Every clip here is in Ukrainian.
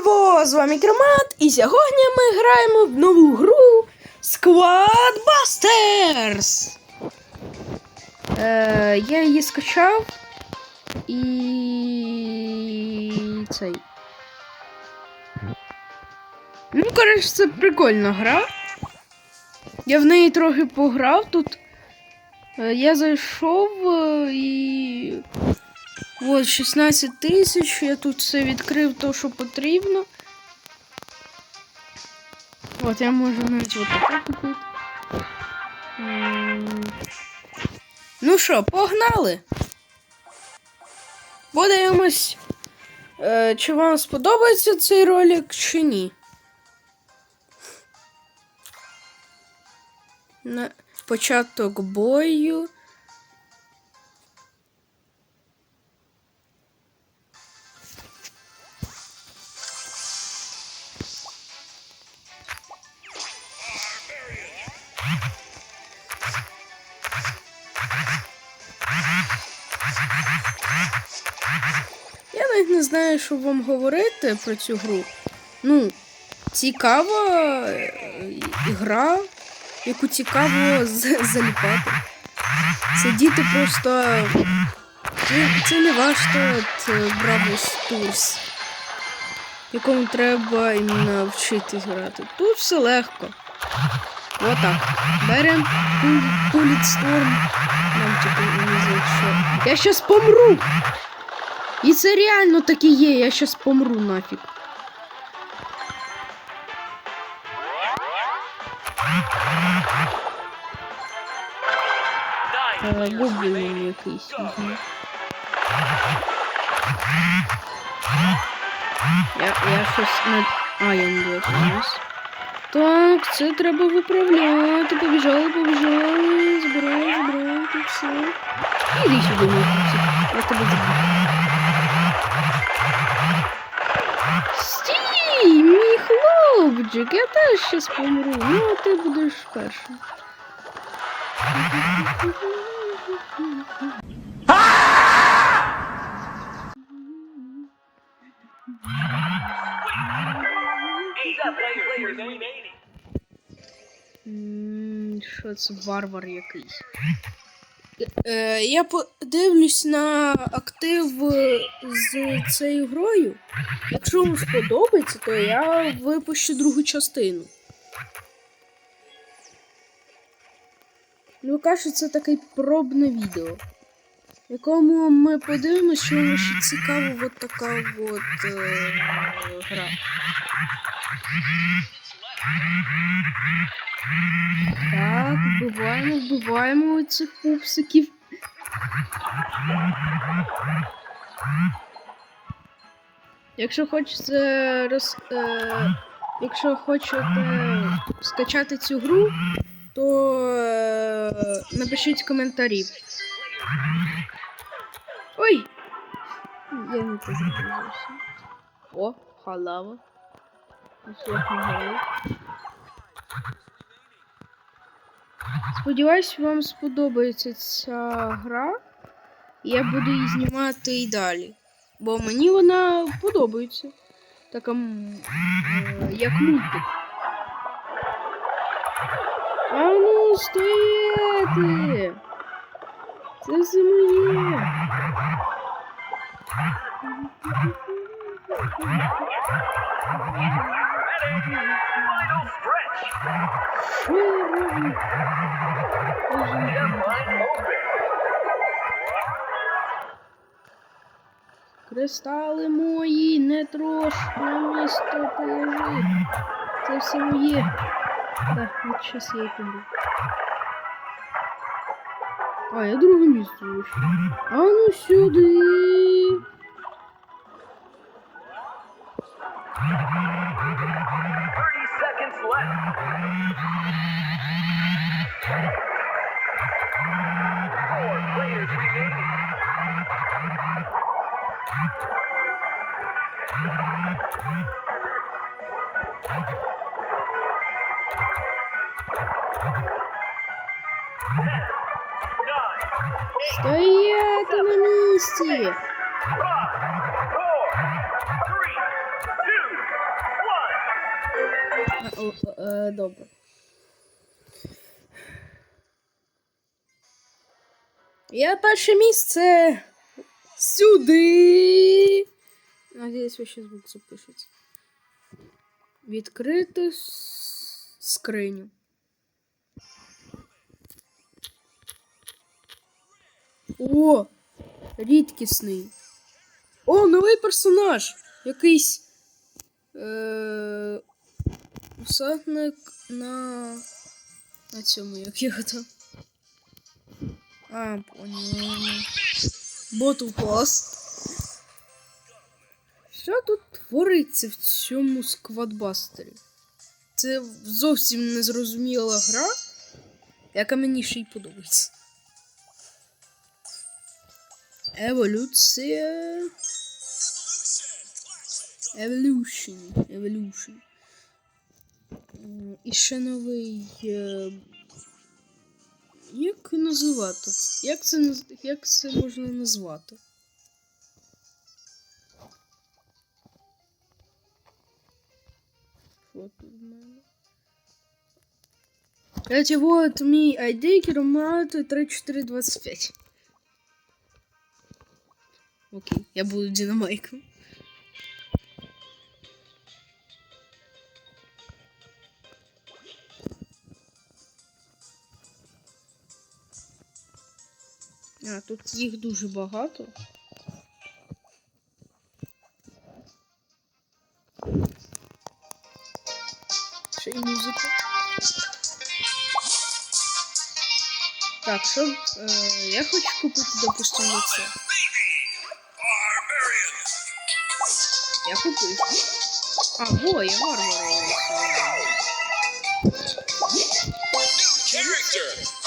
Здорово! З вами Кермат, і сьогодні ми граємо в нову гру Squad Busters. Е, я її скачав і цей. Ну, коротше, це прикольна гра. Я в неї трохи пограв тут. Е, Я зайшов е, і. От 16 тисяч. Я тут все відкрив то, що потрібно. От я можу навіть от таке купити. Ну що, погнали? Подивимось, е, чи вам сподобається цей ролик, чи ні. Початок бою. Навіть не знаю, що вам говорити про цю гру. Ну, цікава е, гра, яку цікаво заліпати. Сидіти просто. Це, це не ваш тот Бравос Турс, якому треба іменно вчитись грати. Тут все легко. Отак. Берем Пулітсторм. Нам типу не зайшов. Я щас помру! І це реально таки є, я щас помру нафіг. Е, Гоблін якийсь. Я, я щось не... А, я не дотримуюсь. Так, це треба виправляти. Побіжали, побіжали. Збираю, тут все. Іди сюди, мій. Я тебе заберу. Хлопчик, я теж щас помру. Ну, а ти будеш першим. Що це варвар якийсь? Е, я подивлюсь на актив е, з цією грою. Якщо вам сподобається, то я випущу другу частину. Ну, каже, це таке пробне відео, в якому ми подивимося, що вам ще цікава от така от е, гра. Так, вбиваємо, вбиваємо цих пупсиків. Якщо хочете роз... е... Якщо хочете скачати цю гру, то е... напишіть коментарі. Ой! Я не це. О, халава. Ось як ми грали. Сподіваюсь, вам сподобається ця гра. Я буду її знімати і далі. Бо мені вона подобається. Така е, як мультик. А ну, стояти! Це все моє. Кристали мої, не трош, на місто положи. Це все моє. Так, от щас я помру. А, я друге місце. А ну сюди. Е, добре. Я перше місце сюди. Надіюсь, ви ще звук запишеться. Відкрити скриню. О! Рідкісний. О, новий персонаж! Якийсь. Е- Усадник на. На цьому, як його. А, поняла. Ботл клас. Що тут твориться в цьому сквадбастері? Це зовсім незрозуміла гра, яка мені ще й подобається. Еволюція. Evolution. Evolution. І ще новий. е, Як називати? Як це, як це можна назвати? Тут в мене? Кстати, вот мій ID Керомат 3425. Окей, я буду динамайком. А, тут їх дуже багато. Ще й музика. Так, що? Е, я хочу купити, допустимо, це. Я купив. А, во, я варвара. Character.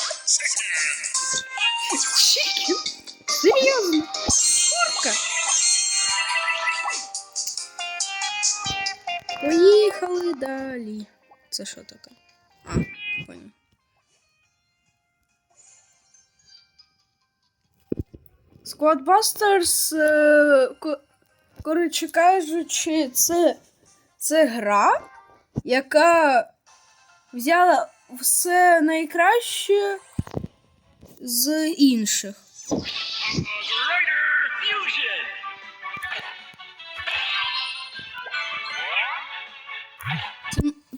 Далі. Це що таке? А, понял. Squadbusters, е, коротше кажучи, це, це гра, яка взяла все найкраще з інших.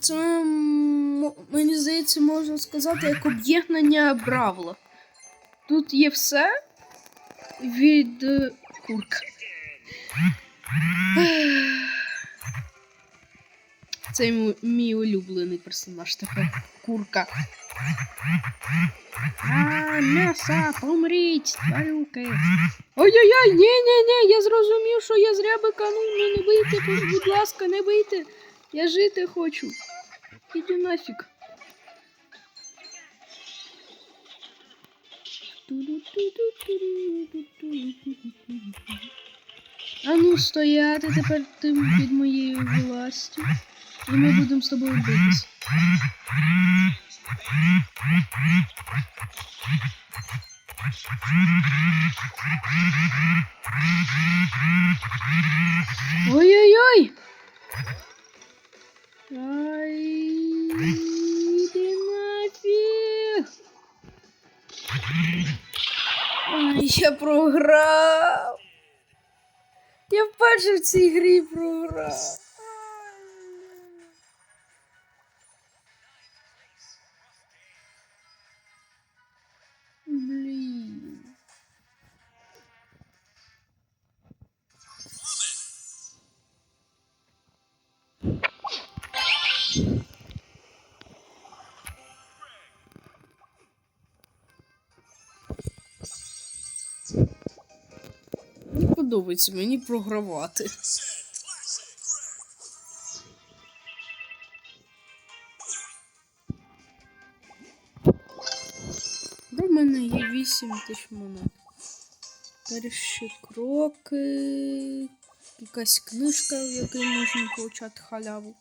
Це, мені здається, можна сказати, як об'єднання Бравла. Тут є все від е, курка. Це мій улюблений персонаж тепер. Курка. А, м'яса, помріть, тварюки. Ой-ой-ой, ні-ні-ні, я зрозумів, що я зря биканув. Ну не бийте, будь ласка, не бийте. Я жити хочу. Іди нафіг. А ну стояти тепер ти під моєю властю. І ми будемо з тобою битись. Ой-ой-ой! Я програв! Я вперше в цій грі програв. Подобається мені програвати. Де мене є 8 тисяч монет. Перші кроки. Якась книжка, в якій можна получати халяву.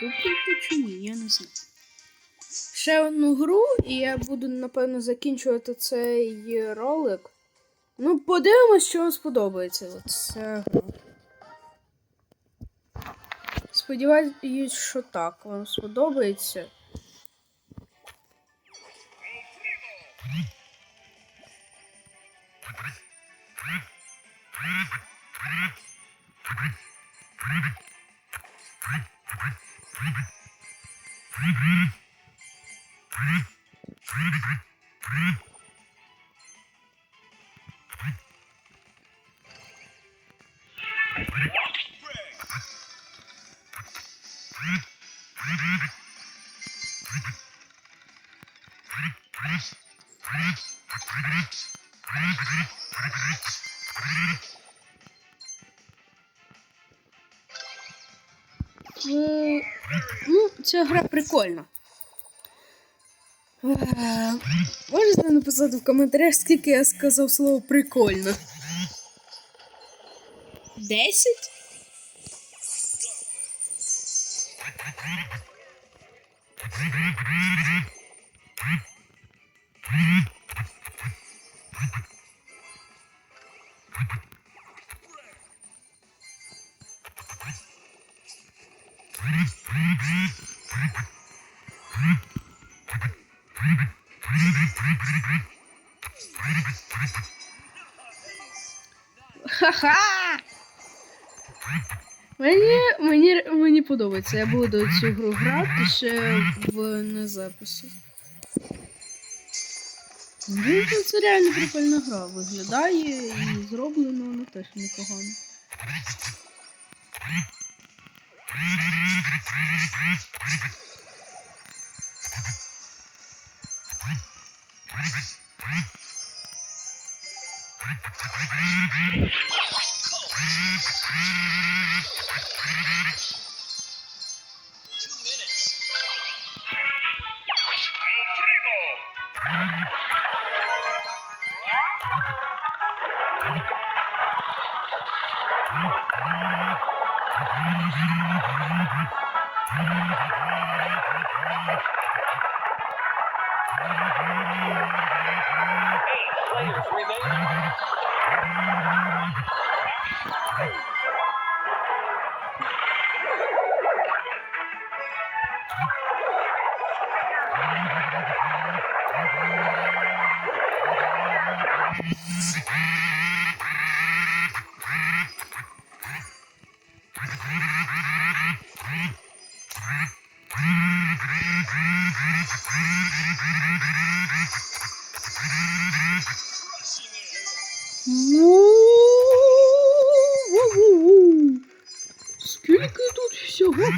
Купити чи я не знаю. Ще одну гру, і я буду, напевно, закінчувати цей ролик. Ну, подивимось, що вам сподобається. От гра. Сподіваюсь, що так вам сподобається. Е, Ну, ця гра прикольна. Е, Можете написати в коментарях, скільки я сказав слово прикольно? Десять? Ха-ха! Мені, мені, мені подобається. Я буду цю гру грати ще в на записі. Ну, це реально прикольна гра. Виглядає і зроблено вона теж непогано. Oh, my God.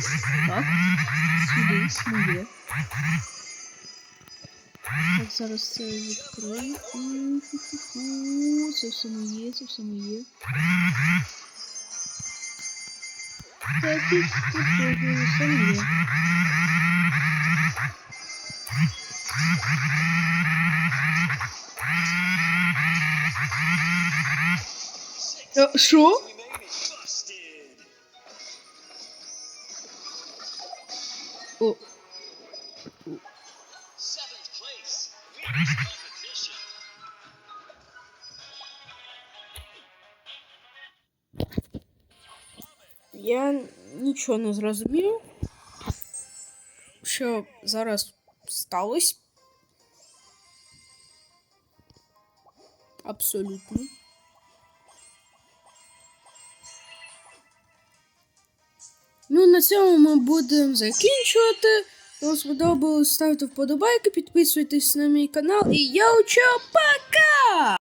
Так, сюди моє. Так, зараз це відкрию. Фу-фу-фу. Це все моє, це все моє. Так, тут, тут, тут, все моє. Е, Що? Я нічого не зрозумів, що зараз сталося. Абсолютно. Ну, на цьому ми будемо закінчувати. Вам сподобалось, ставте вподобайки, підписуйтесь на мій канал і я учу пока!